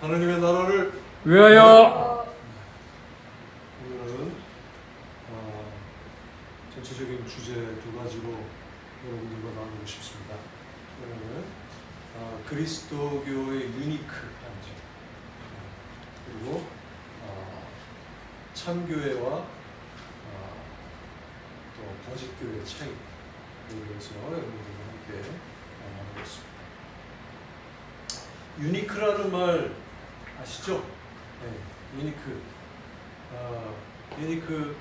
하나님의 나라를 위하여 오늘은 어, 전체적인 주제 두 가지로 여러분들과 나누고 싶습니다. 오늘은 어, 그리스도교의 유니크한 점 그리고 어, 참교회와 어, 또 거짓교회의 차이 에 대해서 여러분들과 함께 어, 나누겠습니다. 유니크라는 말 아시죠? 네, 유니크. 아, 유니크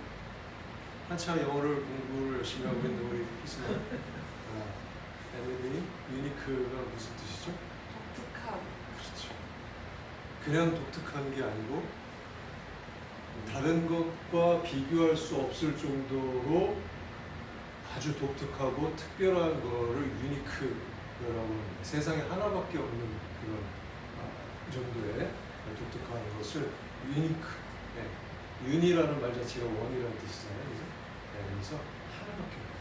한참 영어를 공부를 열심히 하고 있는 우리 희승아. 아, 에밀리 유니크가 무슨 뜻이죠? 독특함. 그렇죠. 그냥 독특한 게 아니고 다른 것과 비교할 수 없을 정도로 아주 독특하고 특별한 거를 유니크라고 합니다. 세상에 하나밖에 없는 그런 아, 정도의 독특한 것을 유니크. 네. 윤이라는 말 자체가 원이라는 뜻이잖아요. 그죠? 네, 그래서 하나밖에 없는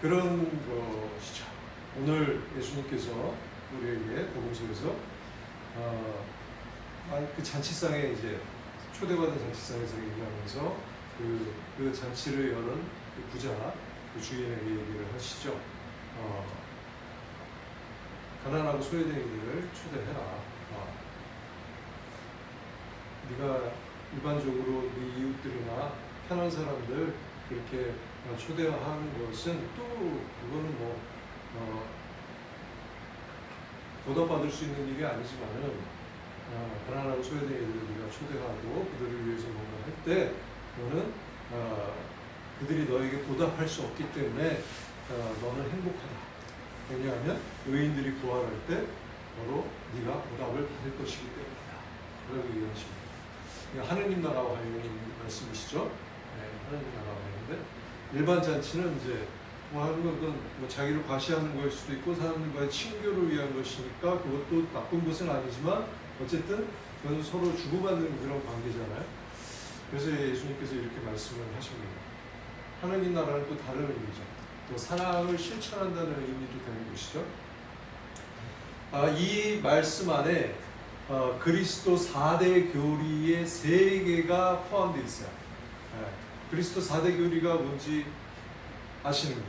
그런 것이죠. 오늘 예수님께서 우리에게 복음서에서 어, 아, 그 잔치상에 이제 초대받은 잔치상에서 얘기하면서 그, 그 잔치를 여는 그 부자 그 주인에게 얘기를 하시죠. 어, 가난하고 소외된 이들을 초대해라. 어, 네가 일반적으로 네 이웃들이나 편한 사람들 그렇게 어, 초대하는 것은 또 그거는 뭐 어, 보답받을 수 있는 일이 아니지만은 어, 가난하고 소외된 이들을 네가 초대하고 그들을 위해서 뭔가 할 때 그거는 어, 그들이 너에게 보답할 수 없기 때문에 어, 너는 행복하다. 왜냐하면 의인들이 부활할 때 바로 네가 보답을 받을 것이기 때문이다. 그라고 얘기하십니다. 하느님 나라와 관련된 말씀이시죠? 네, 하느님 나라와 관련된 일반 잔치는 이제 뭐 하는 건 뭐 자기를 과시하는 거일 수도 있고 사람들과의 친교를 위한 것이니까 그것도 나쁜 것은 아니지만 어쨌든 그건 서로 주고받는 그런 관계잖아요. 그래서 예수님께서 이렇게 말씀을 하십니다. 하느님 나라는 또 다른 의미죠. 또 사랑을 실천한다는 의미도 되는 것이죠. 아, 이 말씀 안에 어, 그리스도 4대 교리의 세 개가 포함되어 있어요. 네. 그리스도 4대 교리가 뭔지 아시는군요.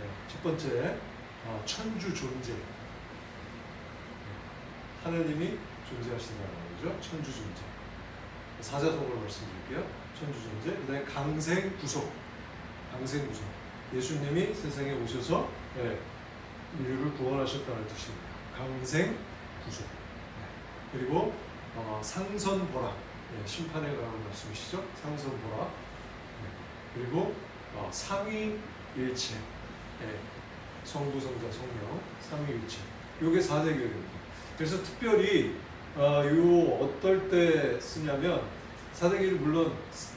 네. 첫 번째, 어, 천주 존재. 네. 하나님이 존재하신다는 거죠. 천주 존재. 사자성어로 말씀드릴게요. 천주 존재. 그 다음에 강생 구속. 강생 구속. 예수님이 세상에 오셔서 네, 인류를 구원하셨다는 뜻입니다. 강생 구속. 네. 그리고 어, 상선보라. 네, 심판에 관한 말씀이시죠. 상선보라. 네. 그리고 어, 삼위일체. 네. 성부, 성자, 성령, 삼위일체. 요게 사대교입니다. 그래서 특별히 어, 요 어떨 때 쓰냐면 사대교를 물론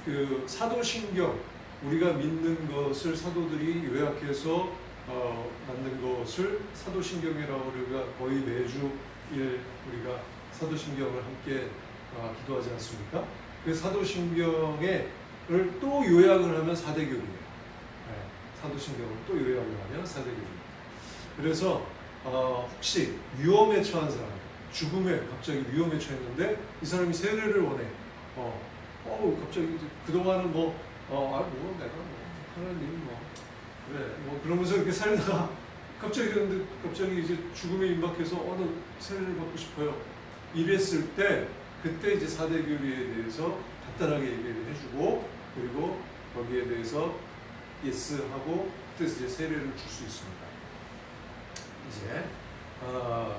그 사도신경 우리가 믿는 것을 사도들이 요약해서 어, 만든 것을 사도신경이라고 우리가 거의 매주 일 우리가 사도신경을 함께 어, 기도하지 않습니까? 그 사도신경을 또 요약을 하면 사대교리예요. 네, 사도신경을 또 요약을 하면 사대교리입니다. 그래서 어, 혹시 위험에 처한 사람, 죽음에 갑자기 위험에 처했는데 이 사람이 세례를 원해. 어, 어 갑자기 그동안은 뭐, 어, 아, 뭐 내가 뭐 하나님 뭐 그래, 뭐 그러면서 이렇게 살다가 갑자기 그런데 갑자기 이제 죽음에 임박해서 어, 나 세례를 받고 싶어요. 이랬을 때 그때 이제 사대 교리에 대해서 간단하게 얘기를 해주고 그리고 거기에 대해서 예스 하고 그때 이제 세례를 줄 수 있습니다. 이제 아,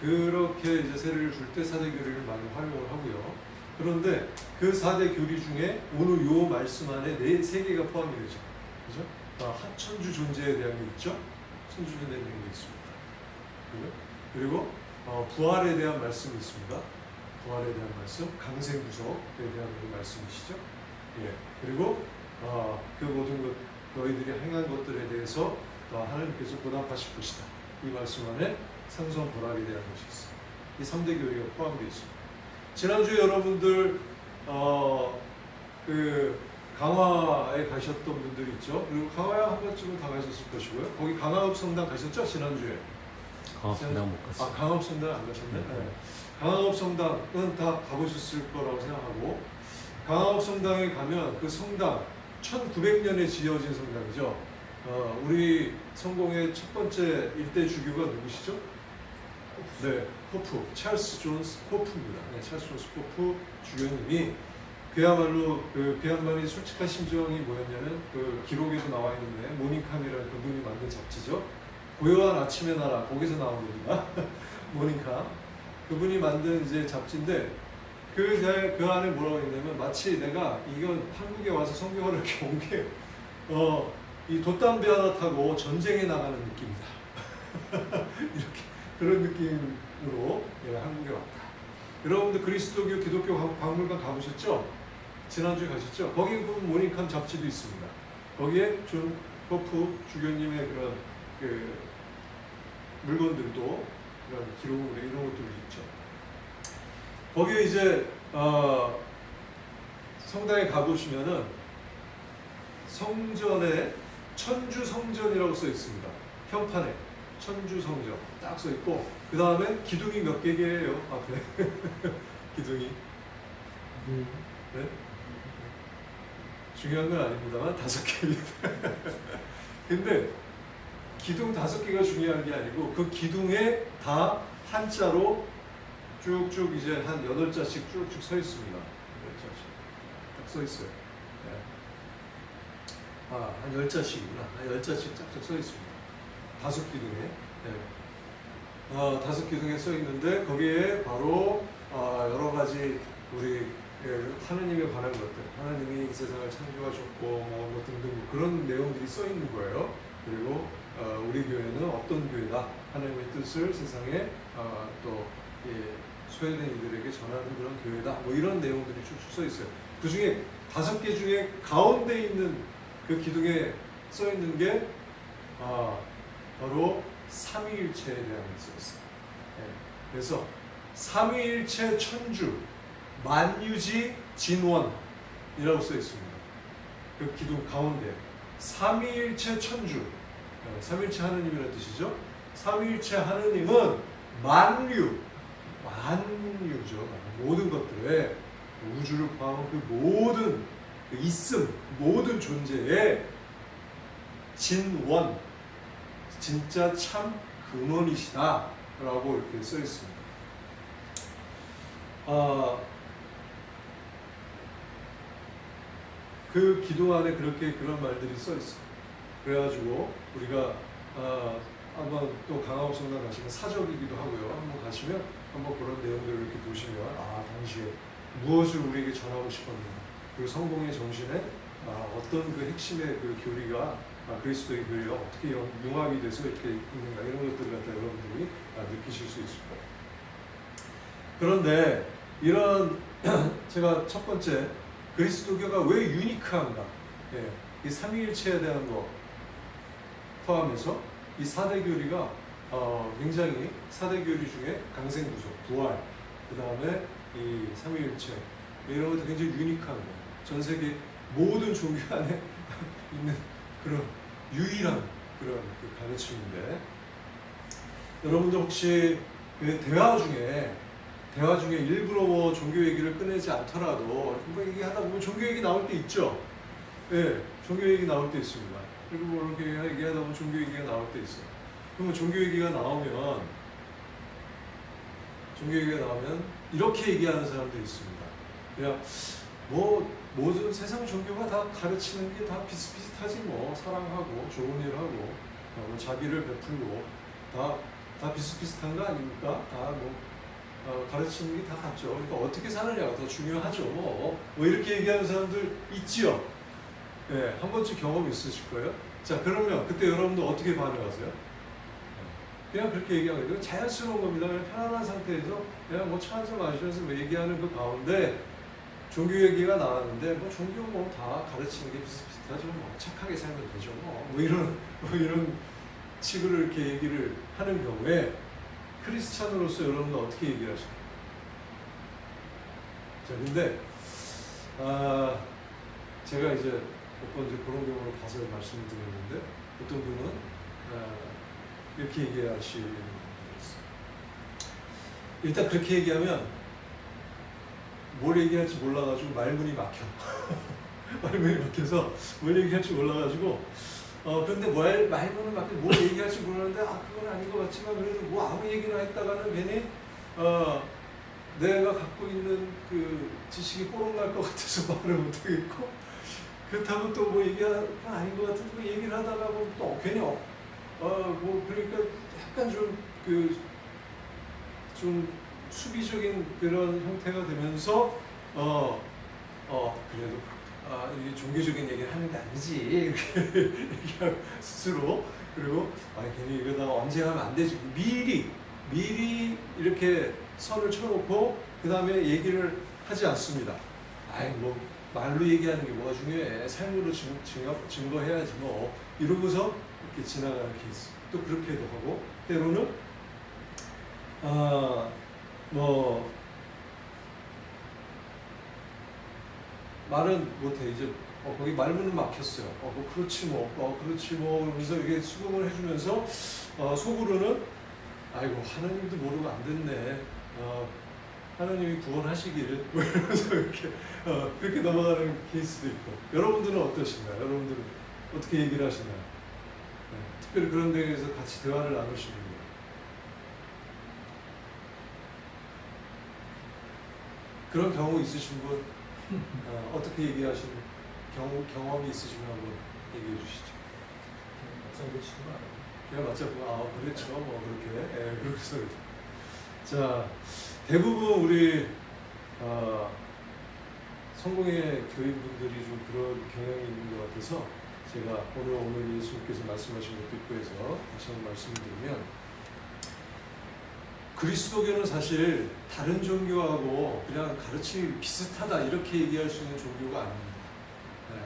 그렇게 이제 세례를 줄때 사대 교리를 많이 활용을 하고요. 그런데 그 4대 교리 중에 오늘 요 말씀 안에 네, 세 개가 포함이 되죠. 그죠? 아, 천주 존재에 대한 게 있죠. 천주에 대한 게 있습니다. 그죠? 그리고 어, 부활에 대한 말씀이 있습니다. 부활에 대한 말씀, 강생구속에 대한 그 말씀이시죠. 예. 그리고 어, 그 모든 것 너희들이 행한 것들에 대해서 또 하나님께서 보답하실 것이다. 이 말씀 안에 상선 보락에 대한 것이 있어요. 이 3대 교리가 포함되어 있습니다. 지난주에 여러분들 어, 그 강화에 가셨던 분들 있죠. 그리고 강화에 한 번쯤은 다 가셨을 것이고요. 거기 강화읍 성당 가셨죠? 지난주에. 아, 내가 못아 갔어. 강업 성당 안 가셨네. 네. 네. 강업 성당은 다 가보셨을 거라고 생각하고 강업 성당에 가면 그 성당 1900년에 지어진 성당이죠. 어, 우리 성공의 첫 번째 일대 주교가 누구시죠? 네, 호프, 찰스 존스 호프입니다. 네, 찰스 존스 호프 주교님이 그야말로 그, 그 양반이 솔직한 심정이 뭐였냐면 그 기록에도 나와 있는데 모닝캄이라는 그분이 만든 잡지죠. 고요한 아침의 나라 거기서 나온 겁니다. 모닝캄 그분이 만든 이제 잡지인데 그, 대- 그 안에 뭐라고 있냐면 마치 내가 이건 한국에 와서 성경을 이렇게 온 게 어, 이 돛담배 하나 타고 전쟁에 나가는 느낌이다. 이렇게 그런 느낌으로 내가 한국에 왔다. 여러분들 그리스도교 기독교 박- 박물관 가보셨죠? 지난주에 가셨죠? 거기 보면 모닝캄 잡지도 있습니다. 거기에 존 호프 주교님의 그런 그 물건들도 그런 기록물 이런 것들이 있죠. 거기에 이제 어, 성당에 가보시면은 성전에 천주 성전이라고 써 있습니다. 현판에 천주 성전 딱 써 있고 그 다음에 기둥이 몇 개예요 앞에 기둥이 네? 중요한 건 아닙니다만 다섯 개입니다. 근데 기둥 다섯 개가 중요한 게 아니고 그 기둥에 다 한자로 쭉쭉 이제 한 여덟 자씩 쭉쭉 서 있습니다. 여덟 자씩 딱 서 있어요. 네. 아, 한 열 자씩이구나. 한열 자씩 쫙쫙 서 있습니다. 다섯 기둥에. 네. 어, 다섯 기둥에 써 있는데 거기에 바로 어, 여러 가지 우리 예, 하나님에 관한 것들, 하나님이 이 세상을 창조하셨고 뭐, 뭐 등등 뭐 그런 내용들이 써 있는 거예요. 그리고 어, 우리 교회는 어떤 교회다, 하나님의 뜻을 세상에 어, 또 예, 소외된 이들에게 전하는 그런 교회다. 뭐 이런 내용들이 쭉쭉 써 있어요. 그 중에 다섯 개 중에 가운데 있는 그 기둥에 써 있는 게 아, 바로 삼위일체에 대한 있어요. 예, 그래서 삼위일체 천주 만유지 진원이라고 써 있습니다. 그 기둥 가운데 삼위일체 천주 어, 삼위일체 하느님이라는 뜻이죠. 삼위일체 하느님은 만류 만유죠. 모든 것들에 우주를 포함한 그 모든 그 있음 모든 존재의 진원 진짜 참 근원이시다라고 이렇게 써 있습니다. 아, 그 기도 안에 그렇게 그런 말들이 써 있어. 그래가지고 우리가 아, 한번 또 강화옥 성당 가시면 사적이기도 하고요. 한번 가시면 한번 그런 내용들을 이렇게 보시면 아 당시에 무엇을 우리에게 전하고 싶었는가 그리고 성공의 정신에 아, 어떤 그 핵심의 그 교리가 아, 그리스도의 교리가 어떻게 영- 융합이 돼서 이렇게 있는가 이런 것들을 갖다 여러분들이 아, 느끼실 수 있을 거예요. 그런데 이런 제가 첫 번째 그리스도교가 왜 유니크한가? 예, 이 삼위일체에 대한 거 포함해서 이 사대 교리가 어, 굉장히 사대 교리 중에 강생구조, 부활, 그 다음에 이 삼위일체 이런 것도 굉장히 유니크한 거예요. 전 세계 모든 종교 안에 있는 그런 유일한 그런 그 가르침인데 여러분들 혹시 그 대화 중에 대화 중에 일부러 뭐 종교 얘기를 꺼내지 않더라도 뭐 얘기 하다 보면 종교 얘기 나올 때 있죠. 예, 종교 얘기 나올 때 있습니다. 그리고 뭐 이렇게 얘기하다 보면 종교 얘기가 나올 때 있어요. 그러면 종교 얘기가 나오면 종교 얘기가 나오면 이렇게 얘기하는 사람들이 있습니다. 그냥 뭐 모든 세상 종교가 다 가르치는 게 다 비슷비슷하지 뭐 사랑하고 좋은 일 하고 어, 뭐 자비를 베풀고 다 다 비슷비슷한 거 아닙니까? 다뭐 어, 가르치는 게 다 같죠. 그러니까 어떻게 사느냐가 더 중요하죠. 뭐, 뭐 이렇게 얘기하는 사람들 있지요. 예, 한 번쯤 경험 있으실 거예요. 자, 그러면 그때 여러분들 어떻게 반응하세요? 그냥 그렇게 얘기하는 거예요. 자연스러운 겁니다. 그냥 편안한 상태에서 그냥 뭐차 한잔 마시면서 뭐 얘기하는 그 가운데 종교 얘기가 나왔는데 뭐 종교 뭐 다 가르치는 게 비슷비슷하죠. 뭐 착하게 살면 되죠. 뭐, 뭐 이런 뭐 이런 식으로 이렇게 얘기를 하는 경우에 크리스찬으로서 여러분은 어떻게 얘기를 하실까요? 자, 근데 아, 제가 이제 몇 번 이제 그런 경우를 봐서 말씀을 드렸는데 어떤 분은 아, 이렇게 얘기하시는 일단 그렇게 얘기하면 뭘 얘기할지 몰라가지고 말문이 막혀. 말문이 막혀서 뭘 얘기할지 몰라가지고 어 근데 뭘 말문을 막혀 뭘 얘기할지 모르는데 아 그건 아닌 것 같지만 그래도 뭐 아무 얘기나 했다가는 괜히 어 내가 갖고 있는 그 지식이 뽀록 날 것 같아서 말을 못하겠고 그렇다고 또 뭐 얘기하는 건 아닌 것 같은데 뭐 얘기를 하다가 뭐 또 괜히 어 뭐 그러니까 약간 좀 그 좀 수비적인 그런 형태가 되면서 어, 어 그래도 아 종교적인 얘기를 하는 게 아니지. 이렇게 스스로. 그리고 아 괜히 이러다가 언제 하면 안 되지. 미리 미리 이렇게 선을 쳐놓고 그 다음에 얘기를 하지 않습니다. 아이 뭐 말로 얘기하는 게 뭐가 중요해. 삶으로 증, 증거, 증거해야지 뭐. 이러고서 이렇게 지나가는 케이스. 또 그렇게도 하고. 때로는 아, 뭐 말은 못해 이제 어, 거기 말문은 막혔어요. 어, 뭐 그렇지 뭐, 어, 그렇지 뭐 그러면서 이게 수긍을 해주면서 어, 속으로는 아이고 하나님도 모르고 안 됐네. 어, 하나님이 구원하시기를 뭐 이러면서 이렇게 어, 그렇게 넘어가는 케이스도 있고 여러분들은 어떠신가요? 여러분들은 어떻게 얘기를 하시나요? 네, 특별히 그런 데에서 같이 대화를 나누시는 거예요. 그런 경우 있으신 분 어, 어떻게 얘기하시는 경우 경험이 있으시면 한번 얘기해 주시죠. 막상 치고. 그냥 맞자고 아 그렇죠 뭐 그렇게 예 그래서 자 대부분 우리 어, 성공의 교인분들이 좀 그런 경향이 있는 것 같아서 제가 오늘 오늘 예수님께서 말씀하신 것 듣고 해서 다시 한번 말씀드리면 그리스도교는 사실 다른 종교하고 그냥 가르침이 비슷하다 이렇게 얘기할 수 있는 종교가 아닙니다. 네.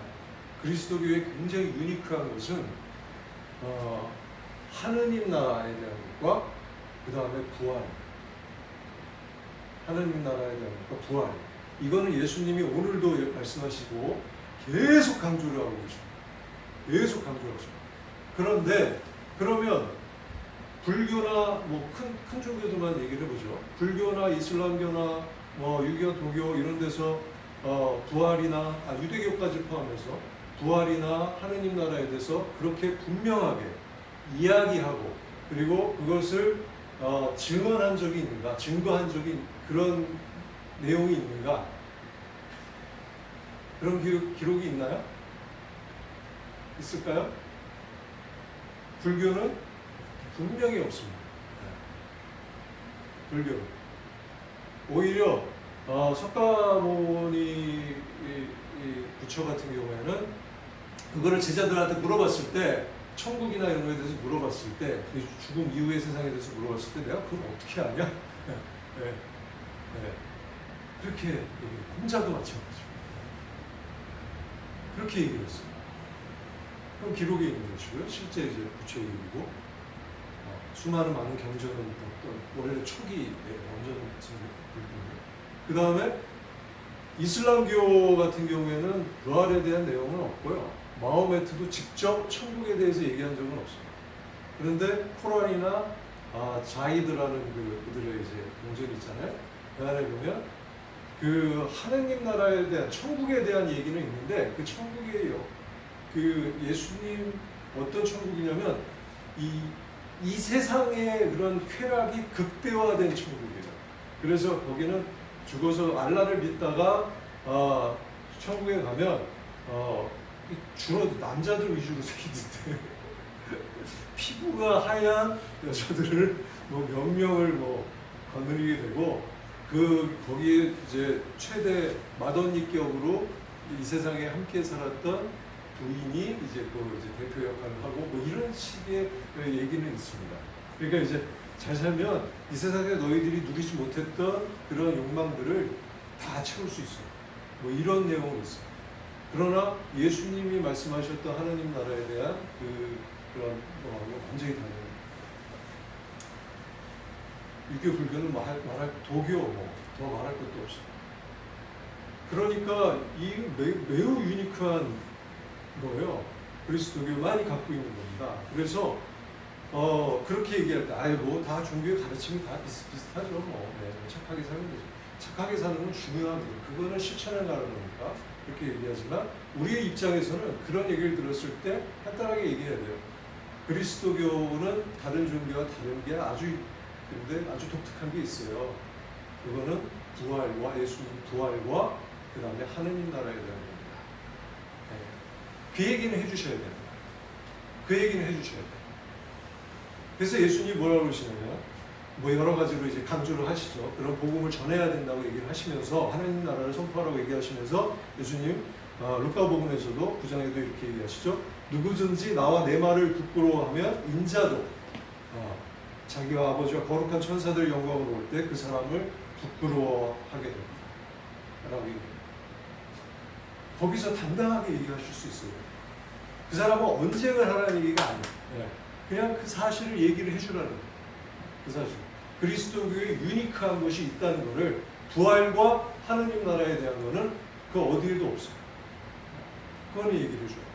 그리스도교의 굉장히 유니크한 것은 어, 하느님 나라에 대한 것과 그 다음에 부활. 하느님 나라에 대한 것과 부활. 이거는 예수님이 오늘도 말씀하시고 계속 강조를 하고 계십니다. 계속 강조하십니다. 그런데 그러면 불교나 뭐큰큰 종교들만 얘기를 해보죠. 불교나 이슬람교나 뭐 유교, 도교 이런 데서 어, 부활이나 아, 유대교까지 포함해서 부활이나 하느님 나라에 대해서 그렇게 분명하게 이야기하고 그리고 그것을 어, 증언한 적이 있는가, 증거한 적이 그런 내용이 있는가 그런 기록, 기록이 있나요? 있을까요? 불교는 분명히 없습니다. 네. 불교 오히려 어, 석가모니 부처 같은 경우에는 그거를 제자들한테 물어봤을 때 천국이나 이런 거에 대해서 물어봤을 때 죽음 이후의 세상에 대해서 물어봤을 때 내가 그걸 어떻게 아냐? 네, 네. 그렇게 얘기해요. 혼자도 마찬가지고 그렇게 얘기했어요. 그럼 기록에 있는 것이고요. 실제 이제 이름이고 어, 수많은 많은 경전은 어떤 원래 초기 네, 원전 그 다음에 이슬람교 같은 경우에는 부활에 대한 내용은 없고요. 마호메트도 직접 천국에 대해서 얘기한 적은 없습니다. 그런데 코란이나 아, 자이드라는 그 그들의 이제 공전이 있잖아요. 그 안에 보면 그 하느님 나라에 대한 천국에 대한 얘기는 있는데 그 천국이에요. 그 예수님 어떤 천국이냐면 이, 이 세상의 그런 쾌락이 극대화된 천국이에요. 그래서 거기는 죽어서 알라를 믿다가 어, 천국에 가면 어, 이 주로 남자들 위주로 생기는데 피부가 하얀 여자들을 뭐몇 명을 뭐 거느리게 되고 그 거기에 이제 최대 마더니격으로 이 세상에 함께 살았던 부인이 이제 그 이제 대표 역할을 하고 뭐 이런 식의 얘기는 있습니다. 그러니까 이제 잘 살면 이 세상에 너희들이 누리지 못했던 그런 욕망들을 다 채울 수 있어. 뭐 이런 내용이 있어. 그러나 예수님이 말씀하셨던 하나님 나라에 대한 그 그런 뭐 완전히 다른. 유교 불교는 뭐 할- 말할 도교 뭐더 말할 것도 없어. 그러니까 이 매, 매우 유니크한 거예요. 그리스도교만이 갖고 있는 겁니다. 그래서 어 그렇게 얘기할 때 아이 뭐다 종교의 가르침이 다 비슷비슷하죠 뭐 네, 착하게 사는 거죠 착하게 사는 건 중요한 거예요 그거는 실천해 나가는 거니까 그렇게 얘기하지만 우리의 입장에서는 그런 얘기를 들었을 때 간단하게 얘기해야 돼요 그리스도교는 다른 종교와 다른 게 아주 근데 아주 독특한 게 있어요 그거는 부활과 예수님 부활과 그 다음에 하느님 나라에 대한. 그 얘기는 해주셔야 됩니다 그 얘기는 해주셔야 돼요 그래서 예수님이 뭐라고 그러시냐면 뭐 여러 가지로 이제 강조를 하시죠. 그런 복음을 전해야 된다고 얘기를 하시면서 하나님 나라를 선포하라고 얘기하시면서 예수님 어, 루카 복음에서도 9장에도 이렇게 얘기하시죠. 누구든지 나와 내 말을 부끄러워하면 인자도 어, 자기와 아버지와 거룩한 천사들 영광으로 올 때 그 사람을 부끄러워하게 됩니다. 라고 얘기해요. 거기서 당당하게 얘기하실 수 있어요. 그 사람은 언쟁을 하라는 얘기가 아니에요. 예. 그냥 그 사실을 얘기를 해주라는 거예요. 그 사실. 그리스도교의 유니크한 것이 있다는 것을 부활과 하느님 나라에 대한 거는 그 어디에도 없어요. 그거는 얘기를 해줘요.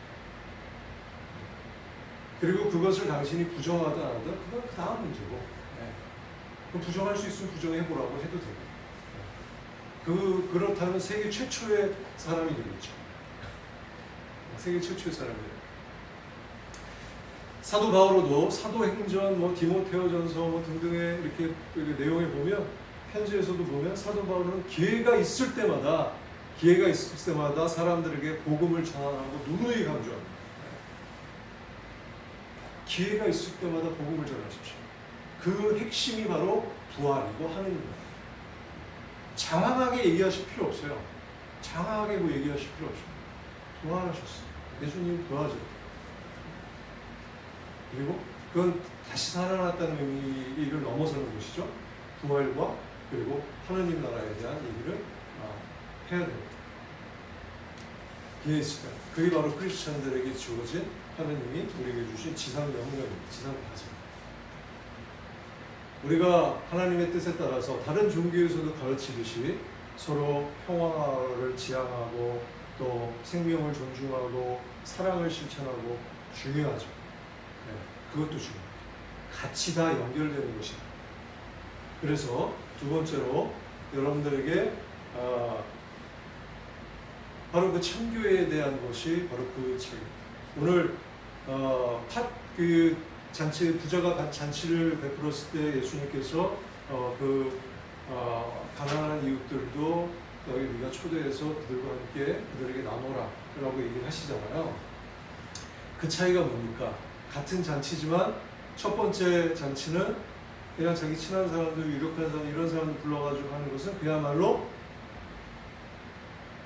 그리고 그것을 당신이 부정하다 안 하다 그건 그 다음 문제고 그 부정할 수 있으면 부정해보라고 해도 되고 그, 그렇다면 세계 최초의 사람이 되겠죠. 세계 최초의 사람이에요. 사도 바오로도 사도행전, 뭐 디모테오전서 뭐 등등의 이렇게 그 내용에 보면 편지에서도 보면 사도 바오로는 기회가 있을 때마다 기회가 있을 때마다 사람들에게 복음을 전하고 누누이 강조합니다. 기회가 있을 때마다 복음을 전하십시오. 그 핵심이 바로 부활이고 하느님입니다. 장황하게 얘기하실 필요 없어요. 장황하게 뭐 얘기하실 필요 없어요. 부활하셨어요. 예수님 부활하죠. 그리고 그건 다시 살아났다는 의미를 넘어서는 것이죠. 부활과 그리고 하느님 나라에 대한 얘기를 아, 해야 됩니다. 있을까? 그게 바로 크리스천들에게 주어진 하느님이 우리에게 주신 지상 명령입니다. 지상 가정. 우리가 하나님의 뜻에 따라서 다른 종교에서도 가르치듯이 서로 평화를 지향하고 또 생명을 존중하고 사랑을 실천하고 중요하죠. 네, 그것도 중요해요. 같이 다 연결되는 것이다. 그래서 두 번째로 여러분들에게 아, 바로 그 참교회에 대한 것이 바로 그 책. 오늘 어, 팥그 잔치 부자가 가- 잔치를 베풀었을 때 예수님께서 어, 그 어, 가난한 이웃들도 여기 우리가 초대해서 그들과 함께 그들에게 나눠라라고 얘기를 하시잖아요. 그 차이가 뭡니까? 같은 잔치지만 첫 번째 잔치는 그냥 자기 친한 사람들, 유력한 사람 이런 사람들 불러가지고 하는 것은 그야말로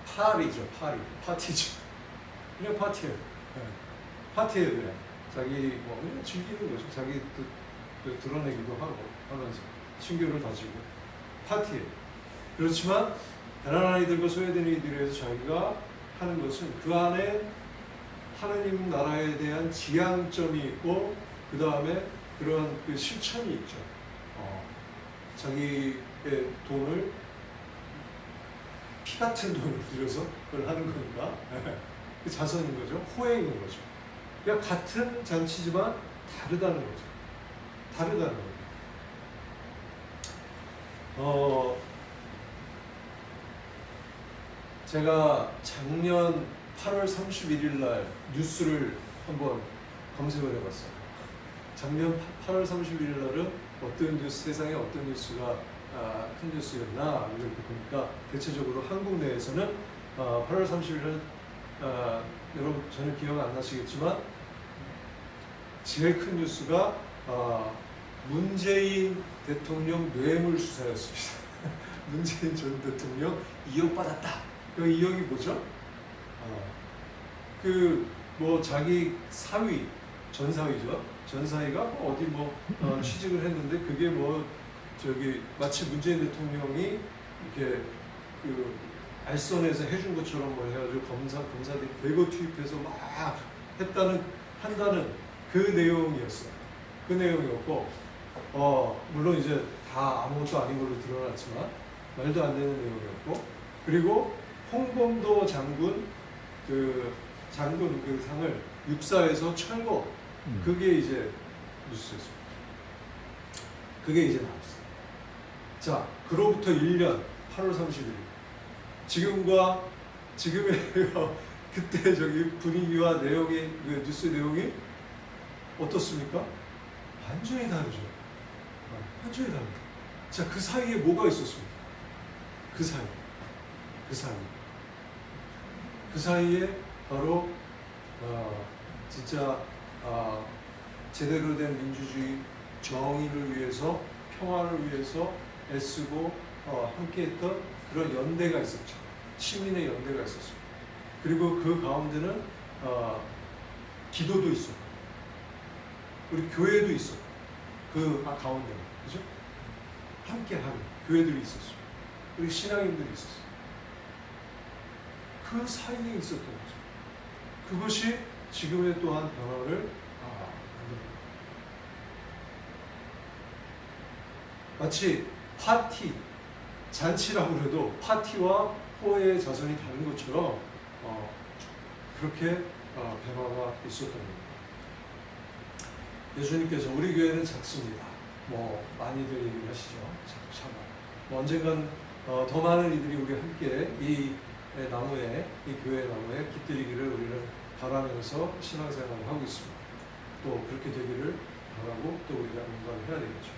파리죠, 파리, 파티죠. 그냥 파티예요. 네. 파티예요, 그냥. 자기 뭐 그냥 즐기는 거죠. 자기 또, 또 드러내기도 하고 하면서 친교를 다지고 파티예요. 그렇지만 가난한 아이들과 소외된 이들에 대해서 자기가 하는 것은 그 안에 하느님 나라에 대한 지향점이 있고 그 다음에 그런 그 실천이 있죠. 어, 자기의 돈을 피 같은 돈을 들여서 그걸 하는 거니까 그 자선인 거죠. 호행인 거죠. 그냥 같은 잔치지만 다르다는 거죠. 다르다는 거죠. 어, 제가 작년 8월 31일 날 뉴스를 한번 검색을 해봤어요. 작년 8월 31일 날은 어떤 뉴스, 세상에 어떤 뉴스가 아, 큰 뉴스였나 이렇게 보니까 대체적으로 한국 내에서는 아, 8월 30일은 아, 여러분 전혀 기억 안 나시겠지만 제일 큰 뉴스가 아, 문재인 대통령 뇌물 수사였습니다. 문재인 전 대통령 2억 받았다. 그 2억이 뭐죠? 그 뭐 자기 사위 전 사위죠. 전 사위가 뭐 어디 뭐 어, 취직을 했는데 그게 뭐 저기 마치 문재인 대통령이 이렇게 그 알선에서 해준 것처럼 뭐 해가지고 검사 검사들이 대거 투입해서 막 했다는 한다는 그 내용이었어요. 그 내용이었고 어 물론 이제 다 아무것도 아닌 걸로 드러났지만 말도 안 되는 내용이었고 그리고 홍범도 장군 그 장군 그 상을 육사에서 철거 그게 이제 뉴스에서. 그게 이제 나왔어요. 자, 그로부터 1년 8월 30일. 지금과 지금의 그때 저기 분위기와 내용이 그 뉴스 내용이 어떻습니까? 완전히 다르죠. 어, 완전히 다릅니다. 자, 그 사이에 뭐가 있었습니까? 그 사이. 그 사이. 그 사이에 바로 어, 진짜 아, 제대로 된 민주주의 정의를 위해서 평화를 위해서 애쓰고 어, 함께했던 그런 연대가 있었죠. 시민의 연대가 있었어요. 그리고 그 가운데는 어, 기도도 있었고 우리 교회도 있었고 그 아, 가운데 그죠? 함께하는 교회들이 있었어요. 그리고 신앙인들이 있었어요. 그 사이에 있었던 거죠. 그것이 지금의 또한 변화를 아, 만듭니다. 마치 파티, 잔치라고 해도 파티와 호의 자선이 다른 것처럼 어, 그렇게 어, 변화가 있었던 겁니다. 예수님께서 우리 교회는 작습니다. 뭐 많이들 얘기를 하시죠. 참, 참. 뭐 언젠간 어, 더 많은 이들이 우리 함께 이 나무에 이 교회 나무에 깃들이기를 우리는 바라면서 신앙생활을 하고 있습니다. 또 그렇게 되기를 바라고 또 우리가 뭔가를 해야 되겠죠.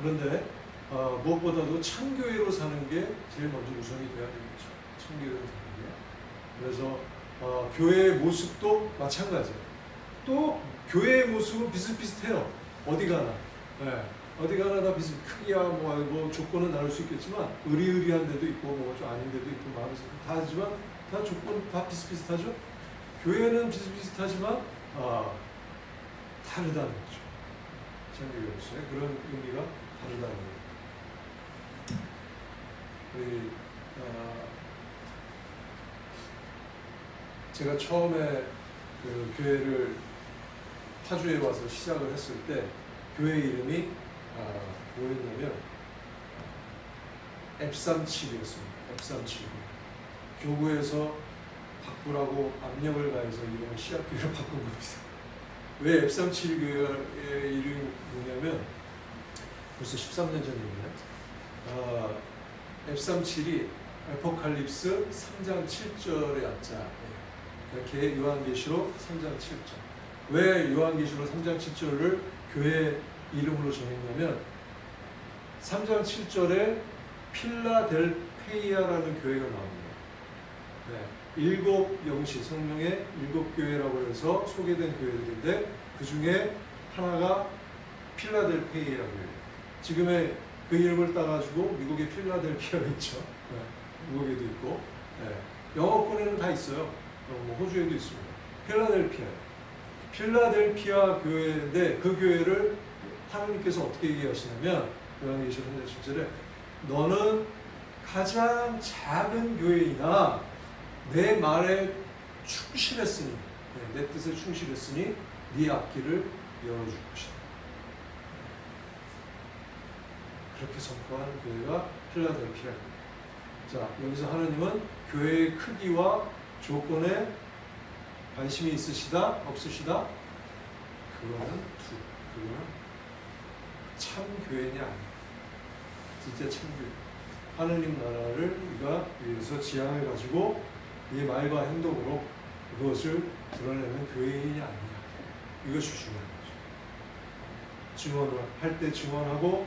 그런데 어, 무엇보다도 참교회로 사는 게 제일 먼저 우선이 돼야 되겠죠. 참교회로 사는 게. 그래서 어, 교회의 모습도 마찬가지예요. 또 교회의 모습은 비슷비슷해요. 어디 가나. 예, 어디 가나 다 비슷. 크기야 뭐, 뭐 조건은 다를 수 있겠지만 의리의리한 데도 있고 뭐 좀 아닌 데도 있고 마음에서 다 하지만 다 조건 다 비슷비슷하죠. 교회는 비슷비슷하지만 아, 다르다는 거죠. 참교회로서의 그런 의미가 다르다는 거예요. 우리 어, 제가 처음에 그 교회를 파주에 와서 시작을 했을 때 교회 이름이 아, 뭐였냐면 F37이었습니다. F37. 교구에서 바꾸라고 압력을 가해서 이름을 시합교회로 바꾼 겁니다. 왜 F37 교회의 이름이 뭐냐면 벌써 13년 전 얘기예요. 아, F37이 에포칼립스 3장 7절의 약자예요. 이렇게 요한계시록 3장 7절. 왜 요한계시록 3장 7절을 교회 이름으로 정했냐면 3장 7절에 필라델페이아라는 교회가 나옵니다. 네, 일곱 영시 성령의 일곱 교회라고 해서 소개된 교회들인데 그 중에 하나가 필라델페이아 교회. 지금의 그 이름을 따가지고 미국의 필라델피아가 있죠. 네, 미국에도 있고 네, 영어권에는 다 있어요. 어, 뭐 호주에도 있습니다. 필라델피아. 필라델피아 교회인데 그 교회를 하나님께서 어떻게 얘기하시냐면 요한계시록 3장 7절에 너는 가장 작은 교회이나 내 말에 충실했으니 네, 내 뜻에 충실했으니 네 앞길을 열어줄 것이다. 그렇게 선포하는 교회가 필라델피아입니다. 자 여기서 하나님은 교회의 크기와 조건에 관심이 있으시다 없으시다 그거는 두 그거는 참 교회냐. 진짜 참 교회. 하느님 나라를 우리가 위해서 지향을 가지고 이 말과 행동으로 그것을 드러내는 교회인이 아니냐. 이것이 중요한 거죠. 증언을 할 때 증언하고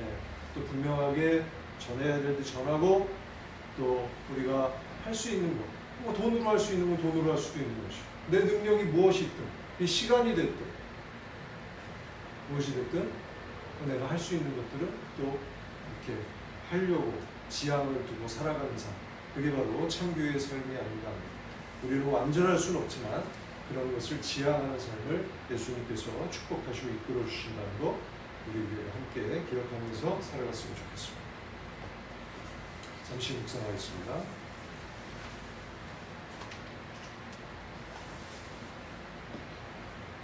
예, 또 분명하게 전해야 될 때 전하고 또 우리가 할 수 있는 것, 뭐 돈으로 할 수 있는 건 돈으로 할 수도 있는 것이고 내 능력이 무엇이 있든 이 시간이 됐든 무엇이 됐든 내가 할 수 있는 것들은 또 이렇게 하려고 지향을 두고 살아가는 삶 그게 바로 참교의 삶이 아닌가 합니다. 우리는 완전할 수는 없지만 그런 것을 지향하는 삶을 예수님께서 축복하시고 이끌어 주신다는 거 우리 함께 기억하면서 살아갔으면 좋겠습니다. 잠시 묵상하겠습니다.